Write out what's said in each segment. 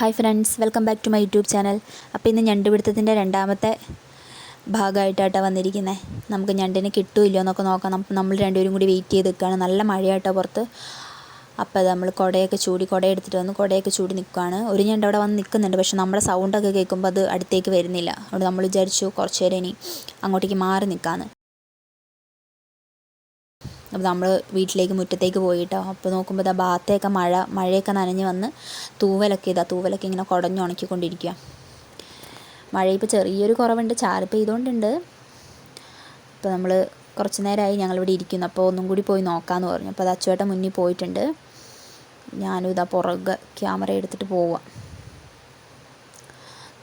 Hi friends welcome back to my YouTube channel. അപ്പോൾ ഇന്ന് ഞണ്ടുപിടുത്തത്തിന്റെ രണ്ടാമത്തെ ഭാഗമായിട്ടാണ് വന്നിരിക്കുന്നത് നമുക്ക് ഞണ്ടിനെ കിട്ടുമില്ലോ എന്നൊക്കെ നോക്കാം നമുക്ക് നമ്മൾ രണ്ടുപേരും കൂടി വെയിറ്റ് ചെയ്ത് നിൽക്കുകയാണ് നല്ല മഴയായിട്ടോ പുറത്ത്. അപ്പോൾ നമ്മൾ കുടയൊക്കെ ചൂടി കുട എടുത്തിട്ട് വന്ന് കുടയൊക്കെ ചൂടി നിൽക്കുകയാണ് ഒരു ഞണ്ട് അവിടെ വന്ന് നിൽക്കുന്നുണ്ട് പക്ഷെ നമ്മുടെ സൗണ്ടൊക്കെ കേൾക്കുമ്പോൾ അത് അടുത്തേക്ക് വരുന്നില്ല. അതുകൊണ്ട് നമ്മൾ വിചാരിച്ചു കുറച്ച് നേരം ഇനി അങ്ങോട്ടേക്ക് മാറി നിൽക്കാമെന്ന് അപ്പോൾ നമ്മൾ വീട്ടിലേക്ക് മുറ്റത്തേക്ക് പോയിട്ടോ. അപ്പോൾ നോക്കുമ്പോൾ ഇതാ ഭാഗത്തേക്ക് മഴ മഴയൊക്കെ നനഞ്ഞ് വന്ന് തൂവലൊക്കെ ഇതാ തൂവലൊക്കെ ഇങ്ങനെ കുടഞ്ഞ് ഉണക്കിക്കൊണ്ടിരിക്കുക മഴ ഇപ്പോൾ ചെറിയൊരു കുറവുണ്ട് ചാറ് പെയ്തുകൊണ്ടുണ്ട് അപ്പോൾ നമ്മൾ കുറച്ച് നേരമായി ഞങ്ങളിവിടെ ഇരിക്കുന്നു. അപ്പോൾ ഒന്നും കൂടി പോയി നോക്കാമെന്ന് പറഞ്ഞു. അപ്പോൾ അത് അച്ചുവേട്ടൻ മുന്നിൽ പോയിട്ടുണ്ട്. ഞാനും ഇതാ പുറകെ ക്യാമറ എടുത്തിട്ട് പോവാം.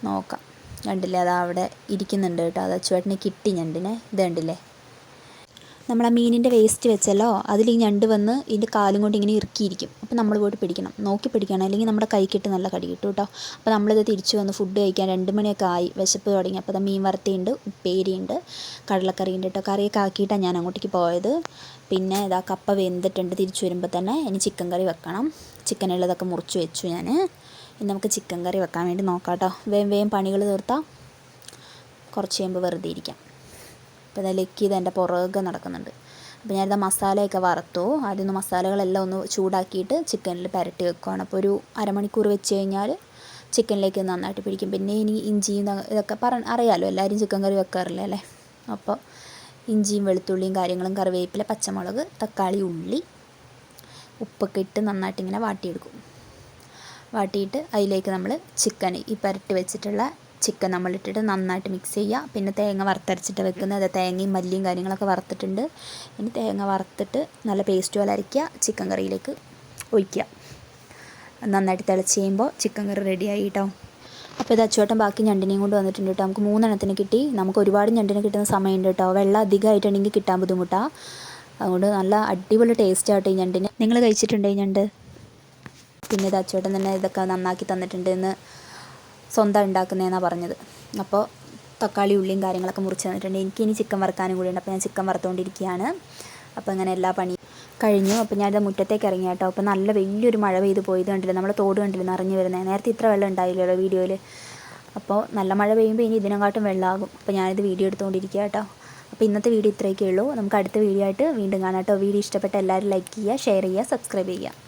നോക്കാം. കണ്ടില്ലേ അതാ അവിടെ ഇരിക്കുന്നുണ്ട് കേട്ടോ. അത് അച്ചുവേട്ടനെ കിട്ടി ഞണ്ടിനെ. ഇത് കണ്ടില്ലേ? നമ്മൾ ആ മീനിന്റെ വേസ്റ്റ് വെച്ചല്ലോ അതിൽ ഈ ഞണ്ട് വന്ന് ഇതിന്റെ കാലും കൊണ്ട് ഇങ്ങനെ ഇറുക്കിയിരിക്കും. അപ്പോൾ നമ്മൾ പോയിട്ട് പിടിക്കണം. നോക്കി പിടിക്കണം. അല്ലെങ്കിൽ നമ്മുടെ കൈക്കിട്ട് നല്ല കടി കിട്ടും കേട്ടോ അപ്പോൾ നമ്മളിത് തിരിച്ചു വന്ന് ഫുഡ് കഴിക്കാൻ രണ്ട് മണിയൊക്കെ ആയി. വിശപ്പ് തുടങ്ങി. അപ്പോൾ മീൻ വറുത്തിയുണ്ട് ഉപ്പേരിയുണ്ട് കടലക്കറിയുണ്ട് കേട്ടോ കറിയൊക്കെ ആക്കിയിട്ടാണ് ഞാൻ അങ്ങോട്ടേക്ക് പോയത്. പിന്നെ ഇതാ കപ്പ വെന്തിട്ടുണ്ട്. തിരിച്ചു വരുമ്പോൾ തന്നെ ഇനി ചിക്കൻ കറി വെക്കണം. ചിക്കനുള്ളതൊക്കെ മുറിച്ച് വെച്ചു ഞാൻ ഇനി നമുക്ക് ചിക്കൻ കറി വെക്കാൻ വേണ്ടി നോക്കാം കേട്ടോ വേം വേഗം പണികൾ തീർത്താൽ കുറച്ച് കഴിയുമ്പോൾ വെറുതെ ഇരിക്കാം. അപ്പോൾ ഇതാ ലക്കി ഇത് എന്റെ പുറകെ നടക്കുന്നുണ്ട്. അപ്പോൾ ഞാനിത് മസാലയൊക്കെ വറുത്തു. ആദ്യം മസാലകളെല്ലാം ഒന്ന് ചൂടാക്കിയിട്ട് ചിക്കനിൽ പുരട്ടി വെക്കുകയാണ് അപ്പോൾ ഒരു അരമണിക്കൂർ വെച്ച് കഴിഞ്ഞാൽ ചിക്കനിലേക്ക് നന്നായിട്ട് പിടിക്കും. പിന്നെ ഇനി ഇഞ്ചിയും ഇതൊക്കെ പറ അറിയാമല്ലോ എല്ലാവരും ചിക്കൻ കറി വെക്കാറില്ല അല്ലേ? അപ്പോൾ ഇഞ്ചിയും വെളുത്തുള്ളിയും കാര്യങ്ങളും കറിവേപ്പില പച്ചമുളക് തക്കാളി ഉള്ളി ഉപ്പൊക്കെ ഇട്ട് നന്നായിട്ട് ഇങ്ങനെ വാട്ടിയെടുക്കും. വാട്ടിയിട്ട് അതിലേക്ക് നമ്മൾ ചിക്കൻ ഈ പുരട്ടി വെച്ചിട്ടുള്ള ചിക്കൻ നമ്മളിട്ടിട്ട് നന്നായിട്ട് മിക്സ് ചെയ്യുക പിന്നെ തേങ്ങ വറുത്തരച്ചിട്ട് വെക്കുന്നത് തേങ്ങയും മല്ലിയും കാര്യങ്ങളൊക്കെ വറുത്തിട്ടുണ്ട്. ഇനി തേങ്ങ വറുത്തിട്ട് നല്ല പേസ്റ്റ് പോലെ അരയ്ക്കുക. ചിക്കൻ കറിയിലേക്ക് ഒഴിക്കുക. നന്നായിട്ട് തിളച്ച് ചെയ്യുമ്പോൾ ചിക്കൻ കറി റെഡിയായി കേട്ടോ അപ്പോൾ ഇത് അച്ചുവട്ടം ബാക്കി ഞണ്ടിനെയും കൊണ്ട് വന്നിട്ടുണ്ട് കേട്ടോ. നമുക്ക് മൂന്നെണ്ണത്തിന് കിട്ടി. നമുക്ക് ഒരുപാട് ഞണ്ടിനെ കിട്ടുന്ന സമയമുണ്ട് കേട്ടോ. വെള്ളം അധികമായിട്ടുണ്ടെങ്കിൽ കിട്ടാൻ ബുദ്ധിമുട്ടാണ് അതുകൊണ്ട് നല്ല അടിപൊളി ടേസ്റ്റ് ആട്ടോ ഈ ഞണ്ടിന്. നിങ്ങൾ കഴിച്ചിട്ടുണ്ടോ ഈ ഞണ്ട്? പിന്നെ ഇത് അച്ചുവട്ടം തന്നെ ഇതൊക്കെ നന്നാക്കി തന്നിട്ടുണ്ട് എന്ന് സ്വന്തം ഉണ്ടാക്കുന്നതെന്നാണ് പറഞ്ഞത്. അപ്പോൾ തക്കാളി ഉള്ളിയും കാര്യങ്ങളൊക്കെ മുറിച്ച് തന്നിട്ടുണ്ട്. എനിക്ക് ഇനി ചിക്കൻ വറുക്കാനും കൂടിയുണ്ട് അപ്പോൾ ഞാൻ ചിക്കൻ വറുത്തുകൊണ്ടിരിക്കുകയാണ് അപ്പോൾ അങ്ങനെ എല്ലാ പണി കഴിഞ്ഞു. അപ്പോൾ ഞാനിത് മുറ്റത്തേക്ക് ഇറങ്ങി കേട്ടോ. അപ്പോൾ നല്ല വലിയൊരു മഴ പെയ്ത് പോയത് കണ്ടില്ല? നമ്മൾ തോട് കണ്ടില്ല? നിറഞ്ഞു വരുന്നത് നേരത്തെ ഇത്ര വെള്ളം ഉണ്ടായില്ലല്ലോ വീഡിയോയിൽ അപ്പോൾ നല്ല മഴ പെയ്യുമ്പോൾ ഇനി ഇതിനെക്കാട്ടും വെള്ളമാകും അപ്പോൾ ഞാനിത് വീഡിയോ എടുത്തുകൊണ്ടിരിക്കുക കേട്ടോ. അപ്പോൾ ഇന്നത്തെ വീഡിയോ ഇത്രയൊക്കെ ഉള്ളൂ. നമുക്ക് അടുത്ത വീഡിയോ ആയിട്ട് വീണ്ടും കാണാം കേട്ടോ. വീഡിയോ ഇഷ്ടപ്പെട്ട എല്ലാവരും ലൈക്ക് ചെയ്യുക ഷെയർ ചെയ്യുക സബ്സ്ക്രൈബ് ചെയ്യുക.